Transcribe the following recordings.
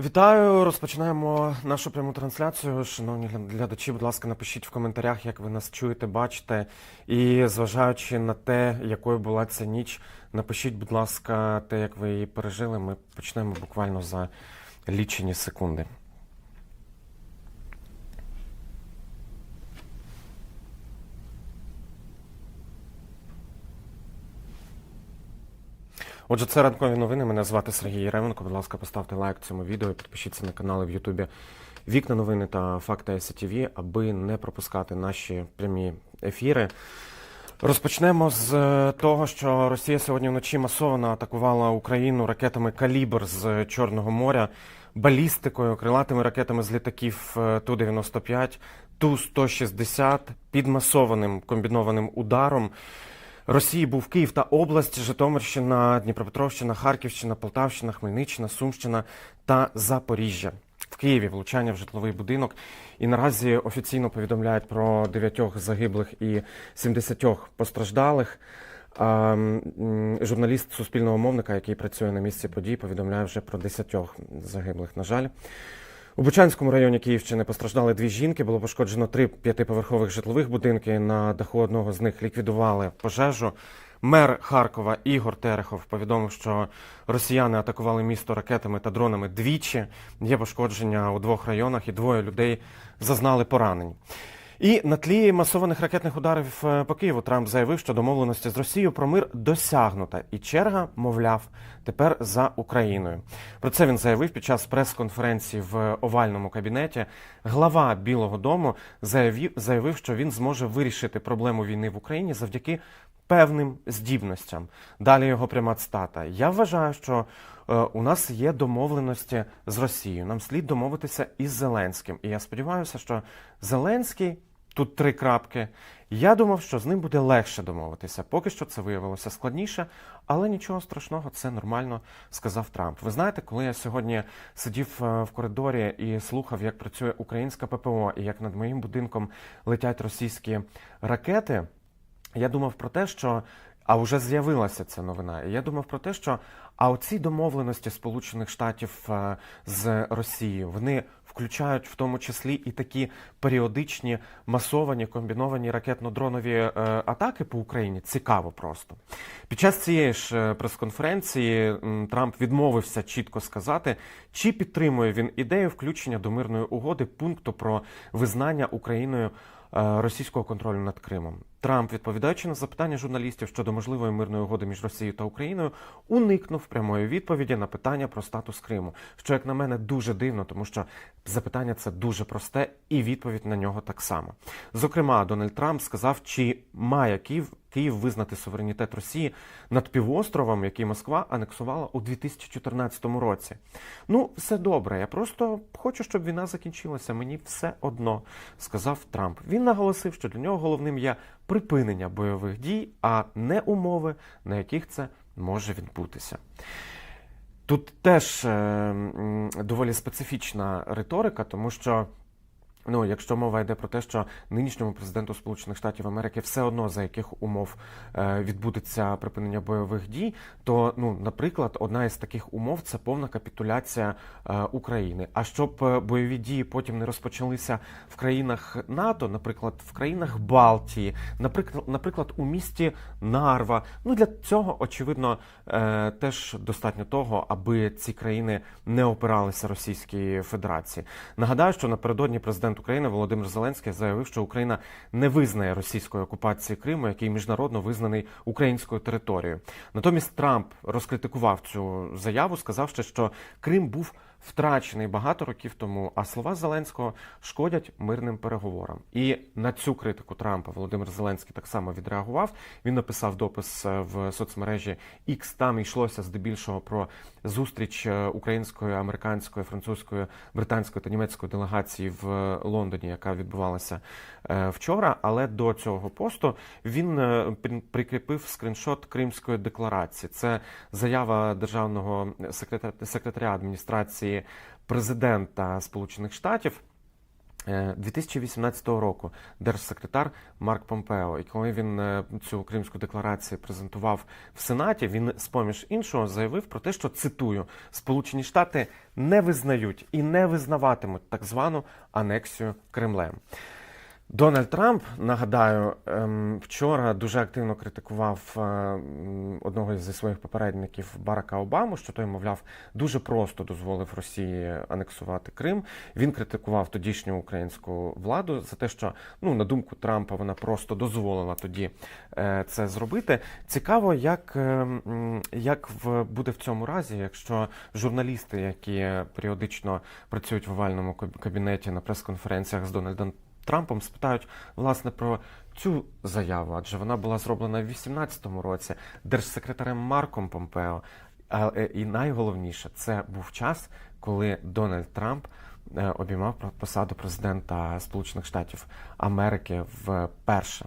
Вітаю, розпочинаємо нашу пряму трансляцію. Шановні глядачі, будь ласка, напишіть в коментарях, як ви нас чуєте, бачите. І зважаючи на те, якою була ця ніч, напишіть, будь ласка, те, як ви її пережили. Ми почнемо буквально за лічені секунди. Отже, це ранкові новини. Мене звати Сергій Єременко. Будь ласка, поставте лайк цьому відео, і підпишіться на канали в Ютубі Вікна новини та Факти СТВ, аби не пропускати наші прямі ефіри. Розпочнемо з е, того, що Росія сьогодні вночі масово атакувала Україну ракетами Калібр з Чорного моря, балістикою, крилатими ракетами з літаків е, Ту-95, Ту-160 під масованим комбінованим ударом. Росії був Київ та область, Житомирщина, Дніпропетровщина, Харківщина, Полтавщина, Хмельниччина, Сумщина та Запоріжжя. В Києві влучання в житловий будинок. І наразі офіційно повідомляють про 9 загиблих і 70 постраждалих. Журналіст суспільного мовника, який працює на місці подій, повідомляє вже про 10 загиблих. На жаль. У Бучанському районі Київщини постраждали дві жінки. Було пошкоджено три п'ятиповерхових житлових будинки. На даху одного з них ліквідували пожежу. Мер Харкова Ігор Терехов повідомив, що росіяни атакували місто ракетами та дронами двічі. Є пошкодження у двох районах, і двоє людей зазнали поранень. І на тлі масованих ракетних ударів е, по Києву Трамп заявив, що домовленості з Росією про мир досягнута, і черга, мовляв, тепер за Україною. Про це він заявив під час прес-конференції в овальному кабінеті. Глава Білого Дому заявив, заявив, що він зможе вирішити проблему війни в Україні завдяки певним здібностям. Далі його пряма цитата. Я вважаю, що е, у нас є домовленості з Росією. Нам слід домовитися із Зеленським. І я сподіваюся, що Зеленський тут три крапки. Я думав, що з ним буде легше домовитися. Поки що це виявилося складніше, але нічого страшного, це нормально, сказав Трамп. Ви знаєте, коли я сьогодні сидів е, в коридорі і слухав, як працює українська ППО і як над моїм будинком летять російські ракети. Я думав про те, що а вже з'явилася ця новина. І я думав про те, що а оці домовленості Сполучених Штатів е, з Росією вони включають в тому числі і такі періодичні масовані комбіновані ракетно-дронові е, атаки по Україні. Цікаво просто. Під час цієї ж е, прес-конференції Трамп відмовився чітко сказати, чи підтримує він ідею включення до мирної угоди пункту про визнання Україною е, російського контролю над Кримом. Трамп, відповідаючи на запитання журналістів щодо можливої мирної угоди між Росією та Україною, уникнув прямої відповіді на питання про статус Криму, що, як на мене, дуже дивно, тому що запитання це дуже просте, і відповідь на нього так само. Зокрема, Дональд Трамп сказав, чи має Київ Київ визнати суверенітет Росії над півостровом, який Москва анексувала у 2014 році. Ну, все добре. Я просто хочу, щоб війна закінчилася. Мені все одно, сказав Трамп. Він наголосив, що для нього головним є припинення бойових дій, а не умови, на яких це може відбутися. Тут теж е, доволі специфічна риторика, тому що. Ну, якщо мова йде про те, що нинішньому президенту Сполучених Штатів Америки все одно за яких умов е, відбудеться припинення бойових дій, то ну, наприклад, одна із таких умов це повна капітуляція е, України. А щоб е, бойові дії потім не розпочалися в країнах НАТО, наприклад, в країнах Балтії, наприклад, наприклад, у місті Нарва. Ну для цього очевидно теж достатньо того, аби ці країни не опиралися Російській Федерації. Нагадаю, що напередодні президент України Володимир Зеленський заявив, що Україна не визнає російської окупації Криму, який міжнародно визнаний українською територією. Натомість Трамп розкритикував цю заяву, сказавши, що Крим був втрачений багато років тому, а слова Зеленського шкодять мирним переговорам. І на цю критику Трампа Володимир Зеленський так само відреагував. Він написав допис е, в соцмережі X, Там йшлося здебільшого про зустріч е, української, американської, французької, британської та німецької делегації в Лондоні, яка відбувалася е, вчора. Але до цього посту він е, прикріпив скріншот Кримської декларації. Це заява державного секретаря, секретаря адміністрації президента Сполучених Штатів. Е, 2018 року держсекретар Марк Помпео, і коли він е, цю кримську декларацію презентував в Сенаті, він з поміж іншого заявив про те, що цитую: Сполучені Штати не визнають і не визнаватимуть так звану анексію Кремлем. Дональд Трамп, нагадаю, ем, вчора дуже активно критикував е, одного зі своїх попередників Барака Обаму, що той, мовляв, дуже просто дозволив Росії анексувати Крим. Він критикував тодішню українську владу за те, що ну на думку Трампа вона просто дозволила тоді е, це зробити. Цікаво, як, е, як в буде в цьому разі, якщо журналісти, які періодично працюють в овальному кабінеті на прес-конференціях з Дональдом Трампом спитають власне про цю заяву, адже вона була зроблена в 2018 році держсекретарем Марком Помпео. І найголовніше, це був час, коли Дональд Трамп е, обіймав посаду президента Сполучених Штатів Америки вперше.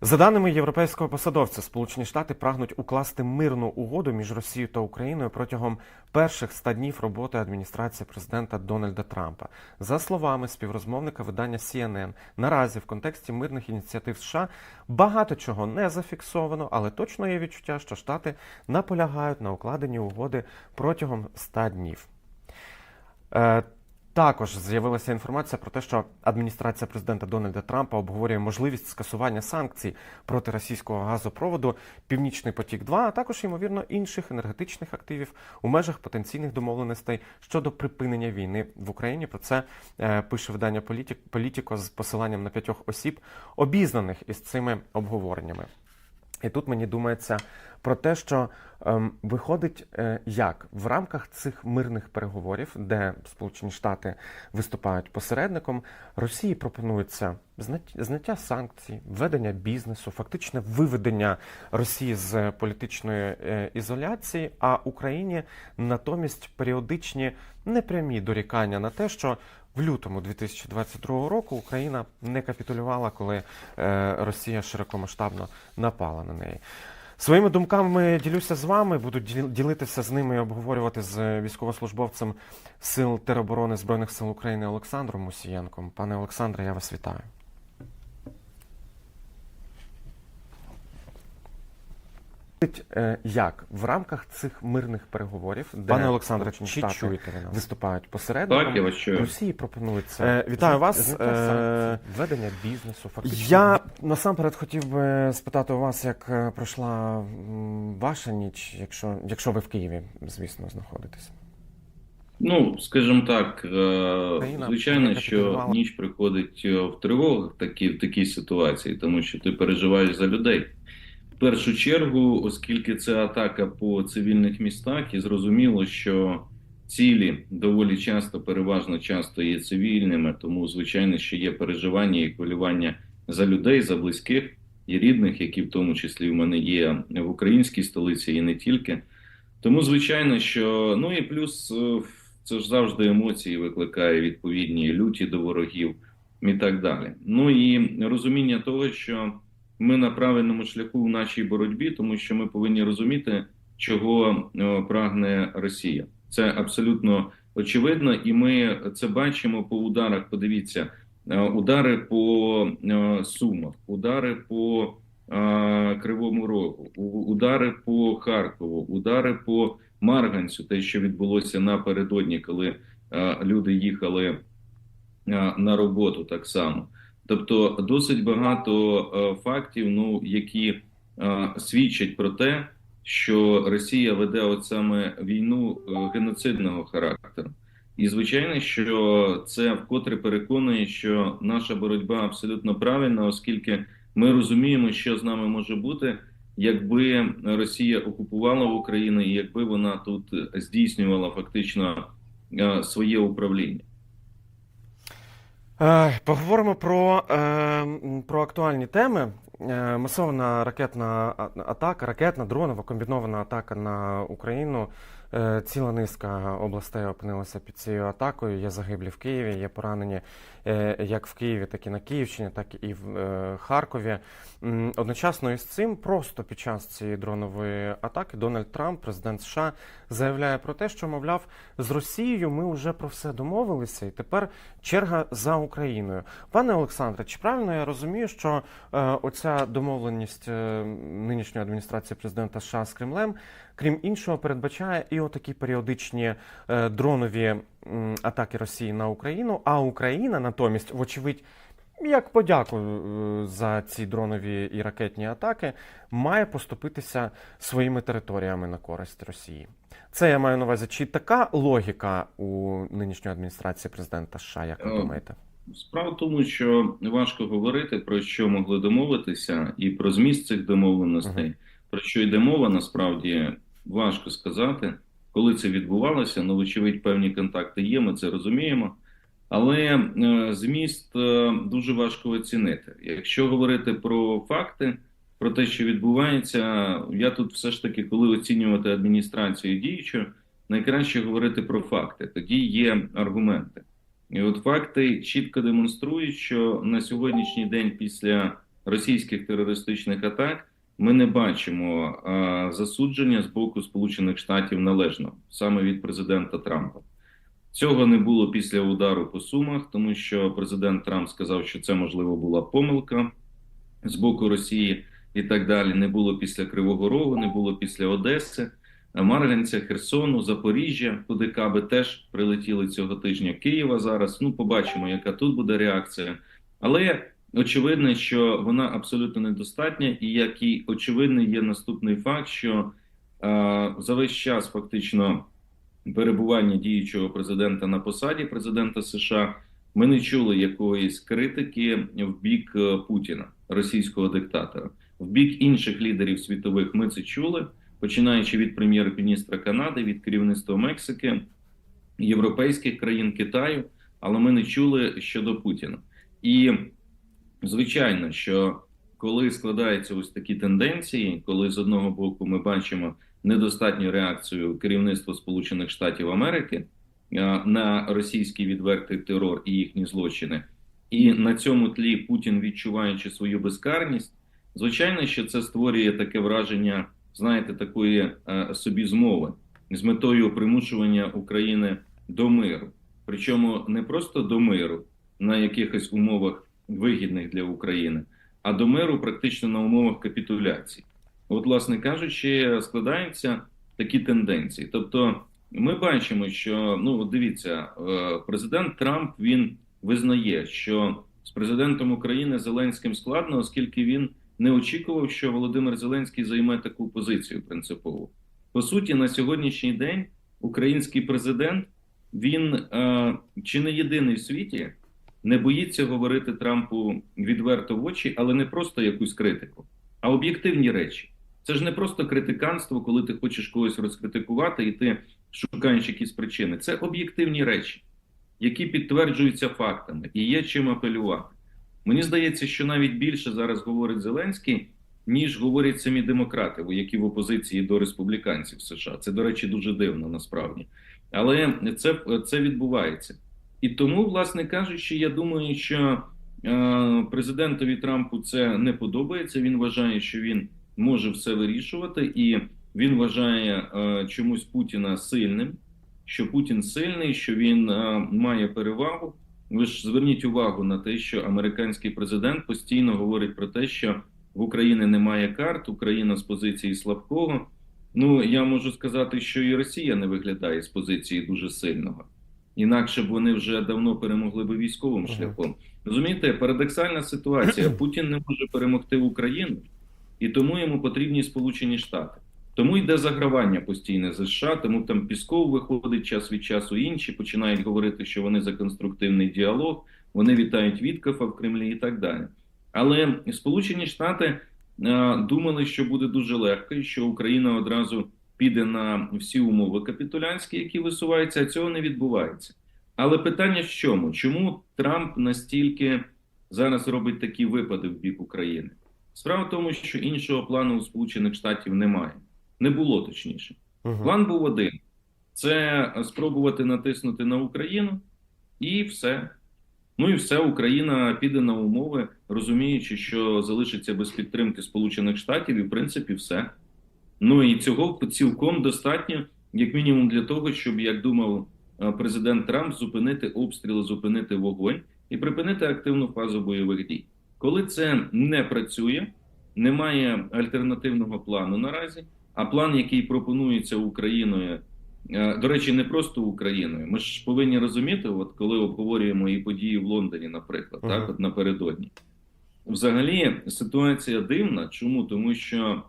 За даними європейського посадовця, Сполучені Штати прагнуть укласти мирну угоду між Росією та Україною протягом перших 100 днів роботи адміністрації президента Дональда Трампа. За словами співрозмовника видання CNN, наразі в контексті мирних ініціатив США багато чого не зафіксовано, але точно є відчуття, що Штати наполягають на укладенні угоди протягом 100 днів. Також з'явилася інформація про те, що адміністрація президента Дональда Трампа обговорює можливість скасування санкцій проти російського газопроводу Північний потік 2 а також ймовірно інших енергетичних активів у межах потенційних домовленостей щодо припинення війни в Україні. Про це е, пише видання «Політік- Політіко з посиланням на п'ятьох осіб, обізнаних із цими обговореннями. І тут мені думається про те, що ем, виходить е, як? В рамках цих мирних переговорів, де Сполучені Штати виступають посередником, Росії пропонується зняття санкцій, введення бізнесу, фактичне виведення Росії з політичної е, ізоляції, а Україні натомість періодичні непрямі дорікання на те, що в лютому 2022 року Україна не капітулювала, коли е, Росія широкомасштабно напала на неї. Своїми думками ділюся з вами, буду діл- ділитися з ними і обговорювати з військовослужбовцем Сил тероборони Збройних сил України Олександром Мусієнком. Пане Олександре, я вас вітаю. Як в рамках цих мирних переговорів, де Пане Олександре, чи Штати чуєте ви нас? виступають посередником, Так, я вас чую. Росії пропонується Е, вітаю вас. Е, введення бізнесу. Фактично. Я насамперед хотів би спитати у вас, як е, пройшла ваша ніч, якщо, якщо ви в Києві, звісно, знаходитесь. Ну, скажімо так, е, звичайно, що ніч приходить е, в тривогах такі, в такій ситуації, тому що ти переживаєш за людей. Першу чергу, оскільки це атака по цивільних містах, і зрозуміло, що цілі доволі часто, переважно часто є цивільними, тому звичайно, що є переживання і хвилювання за людей, за близьких і рідних, які в тому числі в мене є в українській столиці і не тільки. Тому, звичайно, що ну і плюс е, це ж завжди емоції викликає відповідні люті до ворогів і так далі. Ну і розуміння того, що ми на правильному шляху в нашій боротьбі, тому що ми повинні розуміти, чого е, прагне Росія. Це абсолютно очевидно, і ми це бачимо по ударах. Подивіться, е, удари по е, Сумах, удари по Кривому Рогу, удари по Харкову, удари по Марганцю, те, що відбулося напередодні, коли люди їхали на роботу так само. Тобто досить багато е, фактів, ну які е, свідчать про те, що Росія веде от саме війну е, геноцидного характеру. І звичайно, що це вкотре переконує, що наша боротьба абсолютно правильна, оскільки ми розуміємо, що з нами може бути, якби Росія окупувала Україну і якби вона тут здійснювала фактично своє управління. Поговоримо про, е, про актуальні теми. Е, Масована ракетна атака, ракетна, дронова комбінована атака на Україну Ціла низка областей опинилася під цією атакою. Є загиблі в Києві, є поранені е, як в Києві, так і на Київщині, так і в е, Харкові. Одночасно із цим, просто під час цієї дронової атаки, Дональд Трамп, президент США, заявляє про те, що мовляв, з Росією ми вже про все домовилися, і тепер черга за Україною. Пане Олександре, чи правильно я розумію, що е, оця домовленість е, нинішньої адміністрації президента США з Кремлем, крім іншого, передбачає і отакі періодичні е, дронові атаки Росії на Україну, а Україна натомість, вочевидь, як подяку е, за ці дронові і ракетні атаки, має поступитися своїми територіями на користь Росії. Це я маю на увазі. Чи така логіка у нинішньої адміністрації президента США, як ви Е, думаєте? Справа в тому, що важко говорити про що могли домовитися, і про зміст цих домовленостей. Про що йде мова, насправді важко сказати. Коли це відбувалося, ну, вочевидь, певні контакти є, ми це розуміємо. Але е, зміст е, дуже важко оцінити. Якщо говорити про факти, про те, що відбувається, я тут все ж таки, коли оцінювати адміністрацію діючу, найкраще говорити про факти. Тоді є аргументи. І от факти чітко демонструють, що на сьогоднішній день після російських терористичних атак ми не бачимо а, засудження з боку Сполучених Штатів належно саме від президента Трампа. Цього не було після удару по Сумах, тому що президент Трамп сказав, що це можливо була помилка з боку Росії і так далі. Не було після Кривого Рогу, не було після Одеси, Марганця, Херсону, Запоріжжя, куди каби теж прилетіли цього тижня. Києва зараз. Ну, побачимо, яка тут буде реакція. Але очевидно, що вона абсолютно недостатня, і як і очевидний є наступний факт, що е, за весь час фактично перебування діючого президента на посаді президента США ми не чули якоїсь критики в бік е, Путіна, російського диктатора. В бік інших лідерів світових ми це чули, починаючи від прем'єр-міністра Канади, від керівництва Мексики, європейських країн Китаю, але ми не чули щодо Путіна. І звичайно, що коли складаються ось такі тенденції, коли з одного боку ми бачимо недостатню реакцію керівництва Сполучених Штатів Америки на російський відвертий терор і їхні злочини, і на цьому тлі Путін, відчуваючи свою безкарність, звичайно, що це створює таке враження, знаєте, такої е, собі змови з метою примушування України до миру. Причому не просто до миру на якихось умовах вигідних для України, а до миру практично на умовах капітуляції. От, власне кажучи, складаються такі тенденції. Тобто, ми бачимо, що ну дивіться, е, президент Трамп він визнає, що з президентом України Зеленським складно, оскільки він не очікував, що Володимир Зеленський займе таку позицію принципову. По суті, на сьогоднішній день український президент він е, чи не єдиний в світі не боїться говорити Трампу відверто в очі, але не просто якусь критику, а об'єктивні речі. Це ж не просто критиканство, коли ти хочеш когось розкритикувати і ти шукаєш якісь причини. Це об'єктивні речі, які підтверджуються фактами і є чим апелювати. Мені здається, що навіть більше зараз говорить Зеленський, ніж говорять самі демократи, які в опозиції до республіканців США. Це, до речі, дуже дивно насправді. Але це, це відбувається. І тому, власне кажучи, я думаю, що е, президентові Трампу це не подобається. Він вважає, що він може все вирішувати, і він вважає е, чомусь Путіна сильним. Що Путін сильний, що він е, має перевагу. Ви ж зверніть увагу на те, що американський президент постійно говорить про те, що в Україні немає карт, Україна з позиції слабкого. Ну я можу сказати, що і Росія не виглядає з позиції дуже сильного. Інакше б вони вже давно перемогли би військовим Ага. шляхом. Розумієте, парадоксальна ситуація. Путін не може перемогти Україну, і тому йому потрібні Сполучені Штати. Тому йде загравання постійне з США, тому там Пісков виходить час від часу. Інші починають говорити, що вони за конструктивний діалог, вони вітають Віткафа в Кремлі і так далі. Але Сполучені Штати е, думали, що буде дуже легко, і що Україна одразу піде на всі умови капітулянські, які висуваються, а цього не відбувається. Але питання в чому? Чому Трамп настільки зараз робить такі випади в бік України? Справа в тому, що іншого плану у Сполучених Штатів немає. Не було точніше. Мгм. План був один: це спробувати натиснути на Україну, і все. Ну і все, Україна піде на умови, розуміючи, що залишиться без підтримки Сполучених Штатів, і в принципі все. Ну і цього цілком достатньо, як мінімум, для того, щоб, як думав е, президент Трамп, зупинити обстріли, зупинити вогонь і припинити активну фазу бойових дій. Коли це не працює, немає альтернативного плану наразі. А план, який пропонується Україною, е, до речі, не просто Україною. Ми ж повинні розуміти, от коли обговорюємо і події в Лондоні, наприклад, Мгм. так от напередодні. Взагалі ситуація дивна. Чому? Тому що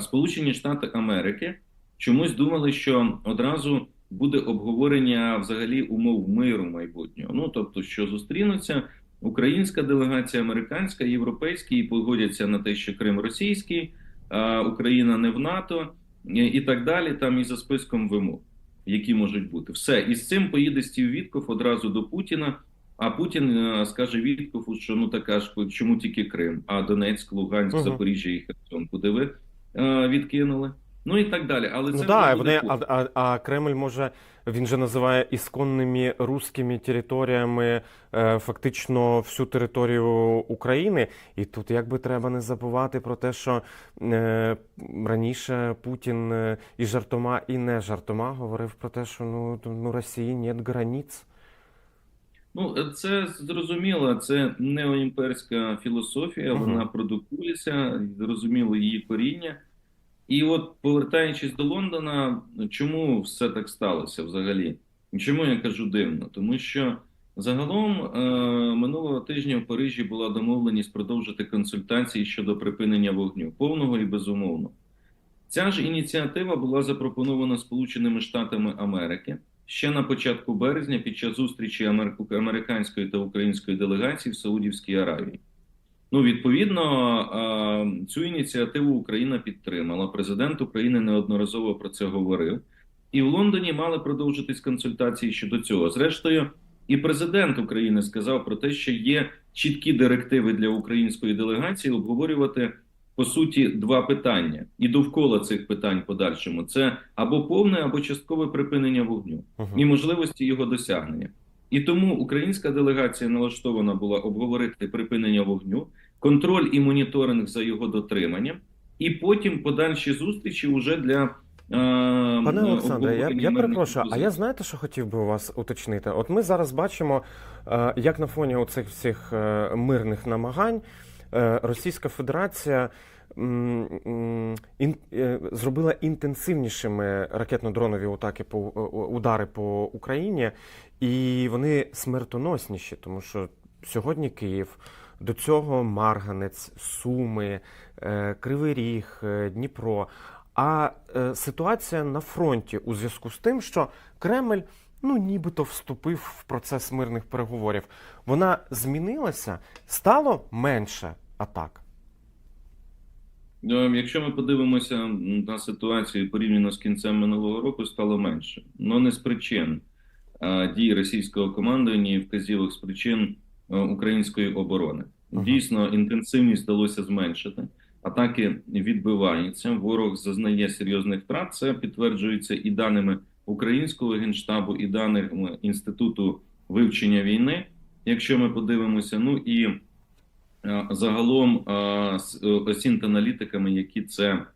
Сполучені Штати Америки чомусь думали, що одразу буде обговорення взагалі умов миру майбутнього. Ну тобто, що зустрінуться українська делегація, американська, європейська і погодяться на те, що Крим російський, а Україна не в НАТО і- так далі. Там і за списком вимог, які можуть бути. Все і з цим поїде Стів Вітков одразу до Путіна. А Путін е, скаже Віткову, що ну така ж чому тільки Крим, а Донецьк, Луганськ, Мгм. Запоріжжя і Херсон, куди ви е, відкинули? Ну і так далі. Але це Ну да, вони, а, а, а Кремль може, він же називає ісконними руськими територіями е, фактично всю територію України. І тут якби треба не забувати про те, що е, раніше Путін е, і жартома, і не жартома говорив про те, що ну, ну Росії нет границь. Ну, це зрозуміло, це неоімперська філософія, вона продукується, зрозуміло її коріння. І от повертаючись до Лондона, чому все так сталося взагалі? Чому я кажу дивно? Тому що загалом е, минулого тижня в Парижі була домовленість продовжити консультації щодо припинення вогню, повного і безумовно. Ця ж ініціатива була запропонована Сполученими Штатами Америки ще на початку березня під час зустрічі американської та української делегацій в Саудівській Аравії. Ну, відповідно, цю ініціативу Україна підтримала. Президент України неодноразово про це говорив. І в Лондоні мали продовжитись консультації щодо цього. Зрештою, і президент України сказав про те, що є чіткі директиви для української делегації обговорювати по суті два питання, і довкола цих питань подальшому це або повне, або часткове припинення вогню і можливості його досягнення. І тому українська делегація налаштована була обговорити припинення вогню, контроль і моніторинг за його дотриманням, і потім подальші зустрічі вже для е, Пане Олександре, я, я перепрошую, а я знаєте, що хотів би у вас уточнити? От ми зараз бачимо, е, як на фоні оцих всіх е, мирних намагань Російська Федерація е, зробила інтенсивнішими ракетно-дронові атаки по е, удари по Україні, і вони смертоносніші, тому що сьогодні Київ. До цього Марганець, Суми, е, Кривий Ріг, е, Дніпро. А е, ситуація на фронті у зв'язку з тим, що Кремль ну нібито вступив в процес мирних переговорів. Вона змінилася, стало менше атак. Е, Якщо ми подивимося на ситуацію порівняно з кінцем минулого року, стало менше. Но не з причин е, дій російського командування і вказівок з причин е, української оборони. Ага. Дійсно, інтенсивність вдалося зменшити. Атаки відбиваються. Ворог зазнає серйозних втрат. Це підтверджується і даними українського генштабу, і даними інституту вивчення війни. Якщо ми подивимося, ну і е, загалом е, з осінт-аналітиками, які це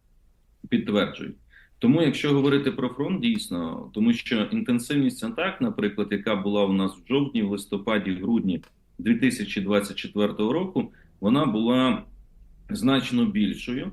підтверджують. Тому, якщо говорити про фронт, дійсно, тому що інтенсивність атак, наприклад, яка була у нас в жовтні, в листопаді, грудні 2024 року, вона була значно більшою,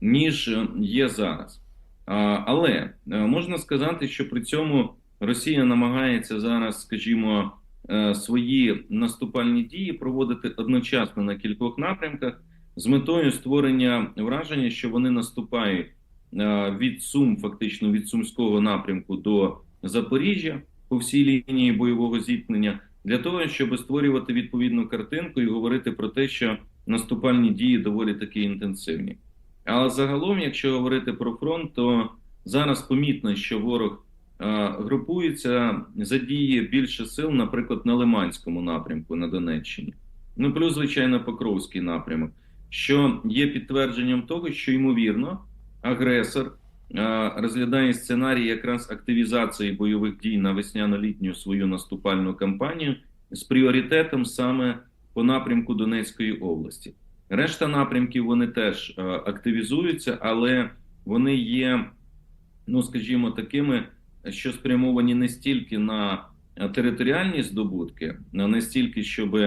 ніж е, є зараз. Але е, можна сказати, що при цьому Росія намагається зараз, скажімо, е, свої наступальні дії проводити одночасно на кількох напрямках з метою створення враження, що вони наступають е, від Сум, фактично від Сумського напрямку до Запоріжжя по всій лінії бойового зіткнення, для того, щоб створювати відповідну картинку і говорити про те, що наступальні дії доволі таки інтенсивні. Але загалом, якщо говорити про фронт, то зараз помітно, що ворог е, групується, задіє більше сил, наприклад, на Лиманському напрямку на Донеччині. Ну плюс, звичайно, Покровський напрямок, що є підтвердженням того, що ймовірно агресор е, розглядає сценарій якраз активізації бойових дій на весняно-літню свою наступальну кампанію з пріоритетом саме по напрямку Донецької області. Решта напрямків вони теж е, активізуються, але вони є, ну скажімо, такими, що спрямовані не стільки на е, територіальні здобутки, а не стільки, щоб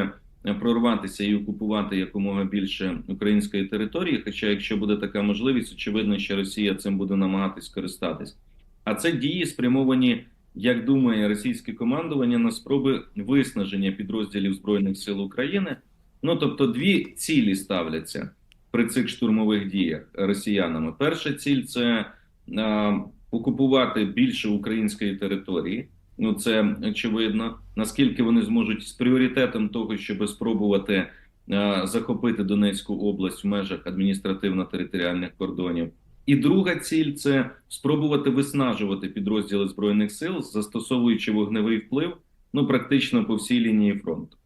прорватися і окупувати якомога більше української території. Хоча, якщо буде така можливість, очевидно, що Росія цим буде намагатись користатись. А це дії спрямовані, як думає російське командування, на спроби виснаження підрозділів збройних сил України. Ну тобто, дві цілі ставляться при цих штурмових діях росіянами. Перша ціль це е, окупувати більше української території. Ну це очевидно. Наскільки вони зможуть з пріоритетом того, щоб спробувати е, захопити Донецьку область в межах адміністративно-територіальних кордонів. І друга ціль це спробувати виснажувати підрозділи збройних сил, застосовуючи вогневий вплив, ну практично по всій лінії фронту.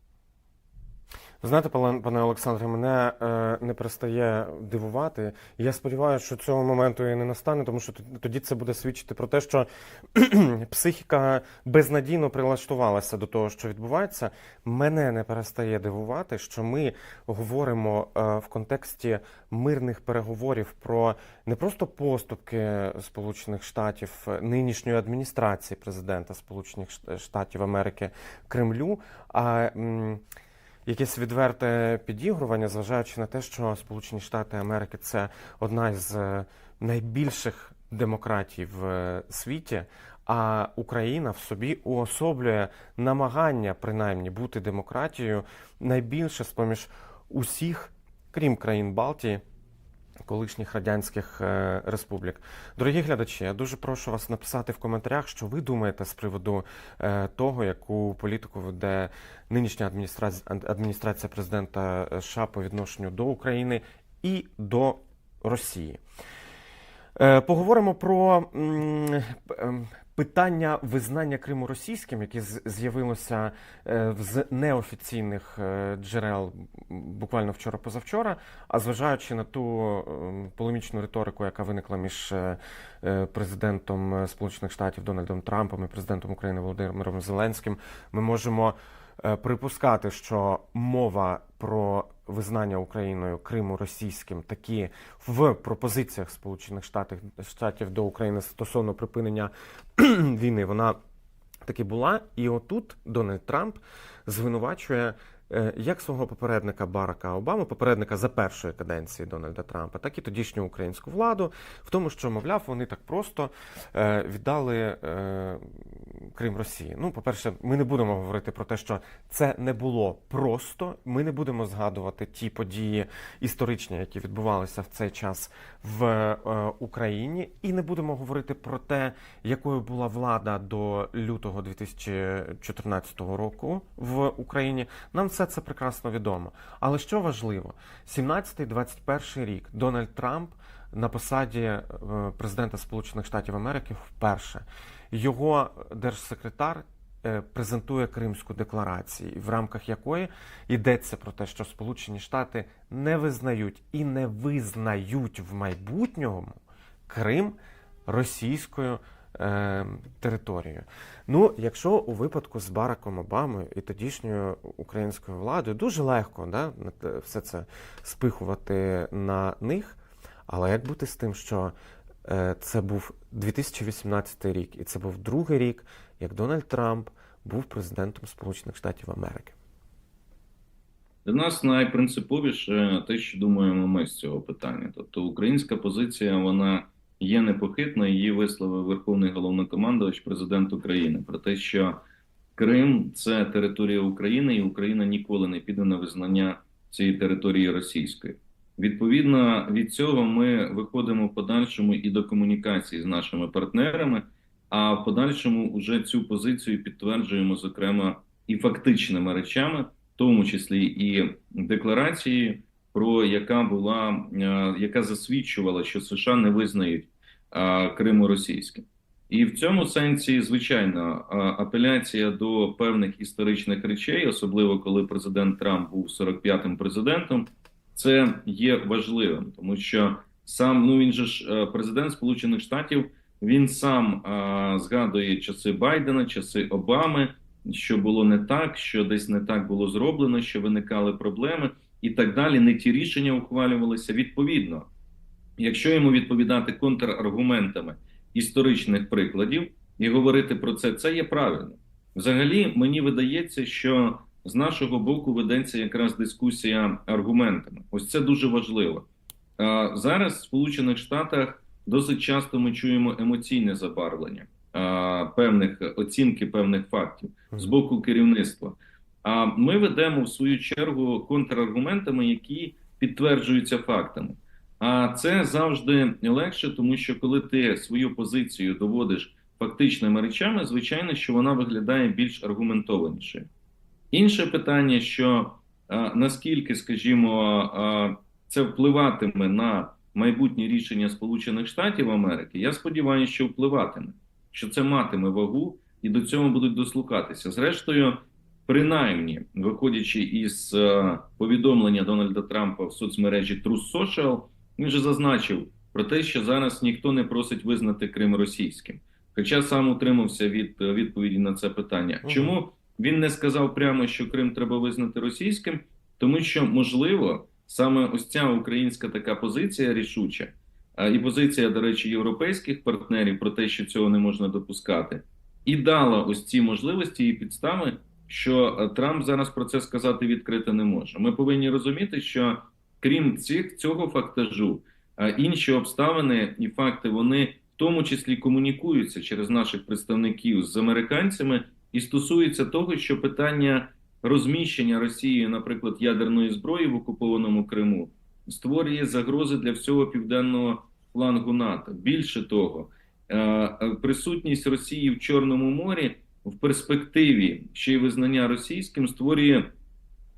Знаєте, пане Олександре, мене е, не перестає дивувати. Я сподіваюся, що цього моменту і не настане, тому що тоді це буде свідчити про те, що психіка безнадійно прилаштувалася до того, що відбувається. Мене не перестає дивувати, що ми говоримо е, в контексті мирних переговорів про не просто поступки Сполучених Штатів нинішньої адміністрації президента Сполучених Штатів Америки Кремлю. а якесь відверте підігрування, зважаючи на те, що Сполучені Штати Америки це одна із е, найбільших демократій в е, світі. А Україна в собі уособлює намагання, принаймні, бути демократією найбільше з поміж усіх, крім країн Балтії, колишніх радянських е, республік. Дорогі глядачі, я дуже прошу вас написати в коментарях, що ви думаєте з приводу е, того, яку політику веде нинішня адміністрація, президента США по відношенню до України і до Росії. Е, Поговоримо про ем, питання визнання Криму російським, яке з'явилося е, з неофіційних е, джерел буквально вчора-позавчора. А зважаючи на ту ем, полемічну риторику, яка виникла між е, президентом Сполучених Штатів Дональдом Трампом і президентом України Володимиром Зеленським, ми можемо припускати, що мова про визнання Україною Криму російським такі в пропозиціях Сполучених Штатів, Штатів до України стосовно припинення війни, вона таки була. І отут Дональд Трамп звинувачує як свого попередника Барака Обами, попередника за першої каденції Дональда Трампа, так і тодішню українську владу, в тому, що, мовляв, вони так просто е, віддали е, Крим Росії. Ну, по-перше, ми не будемо говорити про те, що це не було просто. Ми не будемо згадувати ті події історичні, які відбувалися в цей час в е, Україні, і не будемо говорити про те, якою була влада до лютого 2014 року в Україні. Нам все це прекрасно відомо. Але що важливо, 17-21 рік Дональд Трамп на посаді е, президента Сполучених Штатів Америки вперше його держсекретар е, презентує Кримську декларацію, в рамках якої йдеться про те, що Сполучені Штати не визнають і не визнають в майбутньому Крим російською е, територією. Ну, якщо у випадку з Бараком Обамою і тодішньою українською владою дуже легко да, все це спихувати на них, але як бути з тим, що е, це був 2018 рік, і це був другий рік, як Дональд Трамп був президентом Сполучених Штатів Америки. Для нас найпринциповіше те, що думаємо ми з цього питання. Тобто українська позиція вона є непохитна. Її висловив Верховний головнокомандувач, президент України, про те, що Крим це територія України, і Україна ніколи не піде на визнання цієї території російської. Відповідно від цього ми виходимо в подальшому і до комунікації з нашими партнерами. А в подальшому вже цю позицію підтверджуємо, зокрема, і фактичними речами, в тому числі і декларацією, про яка була е, яка засвідчувала, що США не визнають е, Криму російським. І в цьому сенсі, звичайно, е, апеляція до певних історичних речей, особливо коли президент Трамп був 45-м президентом, це є важливим, тому що сам ну він же ж президент Сполучених Штатів. Він сам е, згадує часи Байдена, часи Обами, що було не так, що десь не так було зроблено, що виникали проблеми і так далі. Не ті рішення ухвалювалися відповідно. Якщо йому відповідати контраргументами історичних прикладів і говорити про це, це є правильно. Взагалі, мені видається, що з нашого боку ведеться якраз дискусія аргументами. Ось це дуже важливо. Зараз в Сполучених Штатах досить часто ми чуємо емоційне забарвлення певних оцінки певних фактів з боку керівництва. А ми ведемо в свою чергу контраргументами, які підтверджуються фактами. А це завжди легше, тому що коли ти свою позицію доводиш фактичними речами, звичайно, що вона виглядає більш аргументованішою. Інше питання, що а, наскільки, скажімо, а, це впливатиме на майбутні рішення Сполучених Штатів Америки, я сподіваюся, що впливатиме, що це матиме вагу і до цього будуть дослухатися. Зрештою, принаймні, виходячи із е, повідомлення Дональда Трампа в соцмережі Truth Social, він же зазначив про те, що зараз ніхто не просить визнати Крим російським. Хоча сам утримався від е, відповіді на це питання. Мгм. Чому він не сказав прямо, що Крим треба визнати російським? Тому що можливо саме ось ця українська така позиція рішуча, а, і позиція, до речі, європейських партнерів про те, що цього не можна допускати, і дала ось ці можливості і підстави, що е, Трамп зараз про це сказати відкрито не може. Ми повинні розуміти, що крім цих цього фактажу, а, інші обставини і факти вони в тому числі комунікуються через наших представників з американцями і стосуються того, що питання розміщення Росією, наприклад, ядерної зброї в окупованому Криму створює загрози для всього південного флангу НАТО. Більше того, е, е, присутність Росії в Чорному морі в перспективі ще й визнання російським створює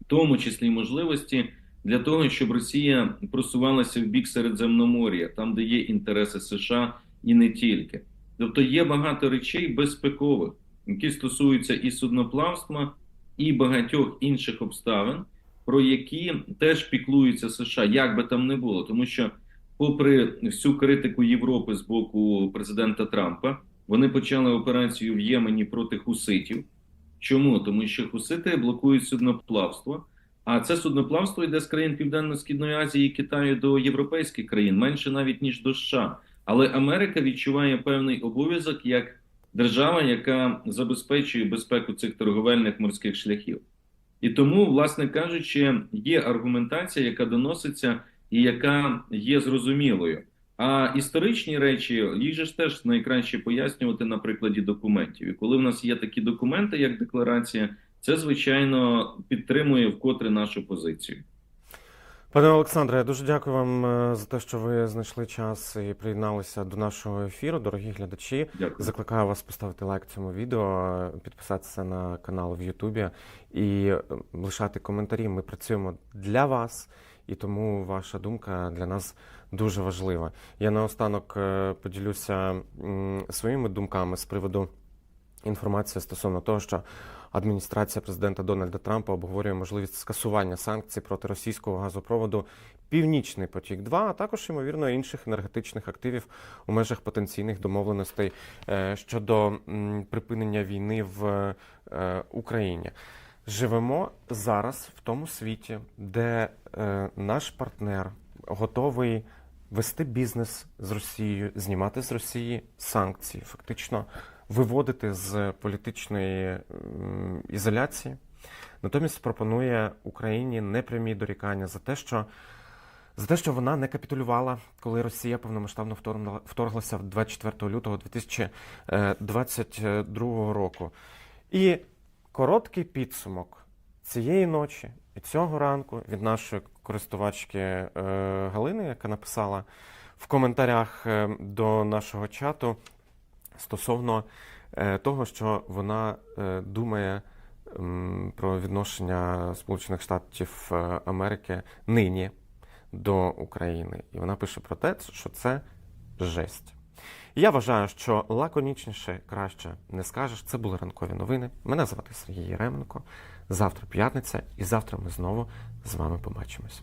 в тому числі можливості для того, щоб Росія просувалася в бік Середземномор'я, там, де є інтереси США і не тільки. Тобто є багато речей безпекових, які стосуються і судноплавства, і багатьох інших обставин, про які теж піклуються США, як би там не було, тому що, попри всю критику Європи з боку президента Трампа, вони почали операцію в Ємені проти хуситів. Чому? Тому що хусити блокують судноплавство, а це судноплавство йде з країн Південно-Східної Азії і Китаю до європейських країн, менше навіть ніж до США. Але Америка відчуває певний обов'язок як держава, яка забезпечує безпеку цих торговельних морських шляхів. І тому, власне кажучи, є аргументація, яка доноситься і яка є зрозумілою. А історичні речі їх же ж теж найкраще пояснювати на прикладі документів. І коли в нас є такі документи, як декларація, це звичайно підтримує вкотре нашу позицію. Пане Олександре, я дуже дякую вам е, за те, що ви знайшли час і приєдналися до нашого ефіру, дорогі глядачі. Дякую. Закликаю вас поставити лайк цьому відео, підписатися на канал в Ютубі і е, лишати коментарі. Ми працюємо для вас, і тому ваша думка для нас дуже важлива. Я наостанок е, поділюся своїми думками з приводу інформації стосовно того, що адміністрація президента Дональда Трампа обговорює можливість скасування санкцій проти російського газопроводу Північний потік 2 а також ймовірно інших енергетичних активів у межах потенційних домовленостей е, щодо припинення війни в е, Україні. Живемо зараз в тому світі, де е, наш партнер готовий вести бізнес з Росією, знімати з Росії санкції, фактично виводити з політичної ізоляції. Натомість пропонує Україні непрямі дорікання за те, що за те, що вона не капітулювала, коли Росія повномасштабно вторглася 24 лютого 2022 року. І короткий підсумок цієї ночі і цього ранку від нашої користувачки е, Галини, яка написала в коментарях е, до нашого чату стосовно е, того, що вона думає про відношення Сполучених Штатів Америки нині до України. І вона пише про те, що це жесть. Я вважаю, що лаконічніше краще не скажеш. Це були ранкові новини. Мене звати Сергій Єременко. Завтра п'ятниця, і завтра ми знову з вами побачимось.